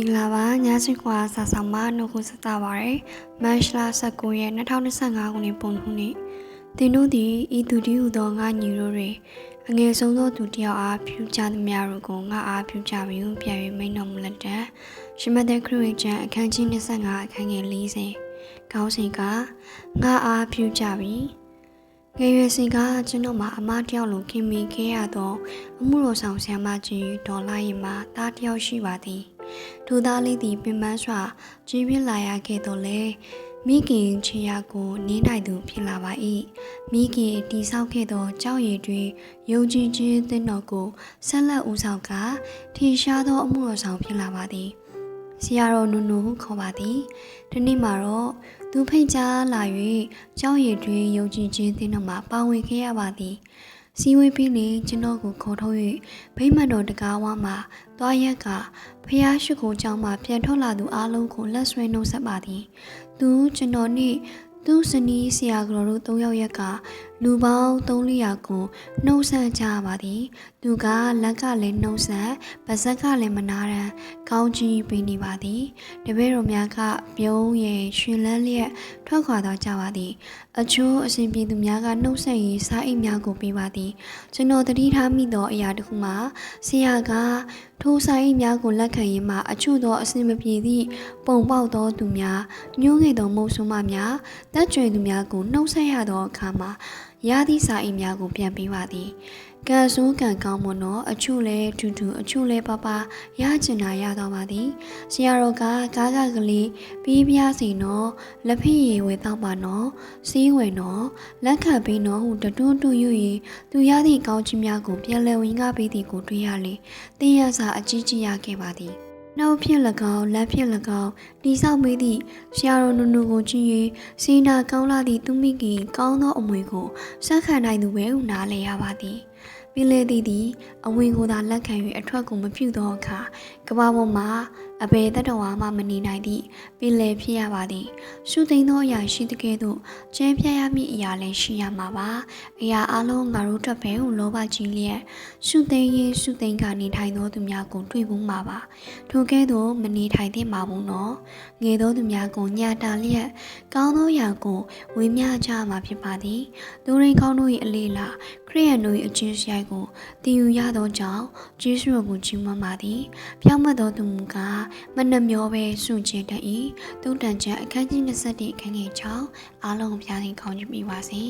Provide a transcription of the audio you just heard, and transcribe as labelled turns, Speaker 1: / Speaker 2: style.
Speaker 1: င်္ဂလာပါညစီခွာစာဆောင်မနှုတ်ခွန်းဆက်တာပါရယ်မတ်လ19ရက်2025ခုနှစ်ပုံခုနှစ်တင်တို့သည်ဤသူတည်းဟူသောငါညီတို့တွင်အငယ်ဆုံးသောသူတစ်ယောက်အားဖြူကြသည်များတို့ကိုငါအားဖြူကြပြီးပြန်၍မိန်တော်မူလက်တံရှမသက်ခရစ်ကျမ်းအခန်းကြီး25အခန်းငယ်40ခေါင်းစဉ်ကငါအားဖြူကြပြီးငယ်ရွယ်စဉ်ကကျွန်တော်မှာအမတယောက်လိုခင်မိခဲ့ရသောအမှုတော်ဆောင်ဆရာမကြီးဒေါ်လာရင်မှာတားတယောက်ရှိပါသည် ဒူသားလေးသည်ပင်ပန်းစွာကြီးပြင်းလာရခဲ့တော့လေမိခင်ချေရကိုနင်းနိုင်သူဖြစ်လာပါ၏မိခင်တီဆောက်ခဲ့သောကြောက်ရည်တွေယုံကြည်ခြင်းသင်းတော်ကိုဆက်လက်ဦးဆောင်ကထင်ရှားသောအမှုတော်ဆောင်ဖြစ်လာပါသည်ဆရာတော်နုနုဟုခေါ်ပါသည်ဒီနေ့မှာတော့သူဖိတ်ကြားလာ၍ကြောက်ရည်တွေယုံကြည်ခြင်းသင်းတော်မှာပါဝင်ခဲ့ရပါသည် စီဝေးပြီးလင်ကျွန်တော်ကိုခေါ်ထုတ်၍ဗိမာန်တော်တကားဝမှာသွားရက်ကဖျားရှိခိုးကြောင့်မှပြန်ထွက်လာသူအလုံးကိုလက်ဆွဲနှုတ်ဆက်ပါသည် သူကျွန်တော်နှင့်သူစနီးဆရာကတော်တို့၃ယောက်ရက်ကလူပေါင်း300ကိုနှုတ်ဆက်ကြပါသည်သူကလက်ကလည်းနှုတ်ဆက်ပါဇက်ကလည်းမနာရန်ကောင်းကြီးပေးနေပါသည်တပည့်တော်များကပြုံးရည်ရှင်လန်းလျက်ထွက်ခွာသွားကြပါသည်အချို့အစဉ်ပြေသူများကနှုတ်ဆက်ရေးစားအိတ်များကိုပေးပါသည်ကျွန်တော်တတိထားမိသောအရာတစ်ခုမှာဆရာကထိုးဆိုင်များကိုလက်ခံရင်းမှ အချို့သောအစဉ်မပြေသည့်ပုံပေါက်သောသူများညှိုးငယ်သောမုတ်ဆိုးမများတက်ကြွယ်သူများကိုနှုတ်ဆက်ရသောအခါမှာ ရသည့်စာအိမ်များကိုပြန်ပေးပါသည်ကံဆိုးကံကောင်းမွန်သောအချို့လဲထူထူအချို့လဲပပရကျင်နာရတော့ပါသည်ဆရာတော်ကကားကကလေးပြီးပြားစီနော်လက်ဖက်ရည်ဝေတော့ပါနော်စီးဝယ်နော်လက်ခံပြီးနော်ဟုတတွန်းတူယူရင်သူရသည့်ကောင်းချီးများကိုပြန်လည်ဝင်ကားပေးသည်ကိုတွေ့ရလေတင်းရစာအကြီးကြီးရခဲ့ပါသည် နှုတ်ဖြင့်၎င်းလက်ဖြင့်၎င်းတိဆောက်မိသည့်ဆရာတော်နုနုကိုကြည့်၍စီနာကောင်းလာသည့်သူမိခင်ကောင်းသောအမွေကိုဆက်ခံနိုင်သူပဲဟုနားလည်ရပါသည်ပြလေသည်သည်အဝင်ကိုသာလက်ခံ၍အထွက်ကိုမပြုသောအခါကဘာပေါ်မှာအဘယ်တတော်ဝါမှမနေနိုင်သည့်ပြလေဖြစ်ရပါသည်ရှုသိမ်းသောအရာရှိတဲ့ကဲ့သို့ကျန်းပြရမည့်အရာလည်းရှိရမှာပါအရာအလုံးငါတို့အတွက်ပဲဟုလောဘကြီးလျက်ရှုသိမ်းရေးရှုသိမ်းကနေထိုင်သောသူများကိုတွေ့ဘူးမှာပါထိုကဲ့သို့မနေထိုင်သင့်ပါဘူးနော်ငယ်သောသူများကိုညတာလျက်ကောင်းသောအရာကိုဝေမျှကြမှာဖြစ်ပါသည်သူရင်ကောင်းတို့၏အလေးလာခရိယန်တို့၏အချင်းစရိုက်ကိုတည်ယူရသောကြောင့်ဂျေစုတော်ကိုကြီးမွမ်းပါသည်ပြောင်းမသောသူမူကားမနှမျောပဲစွန့်ကျင်တတ်၏တုံတန်ချက်အခန်းကြီး21အခန်းငယ်6အားလုံးပြားရင်ကောင်းချီးမိပါစေ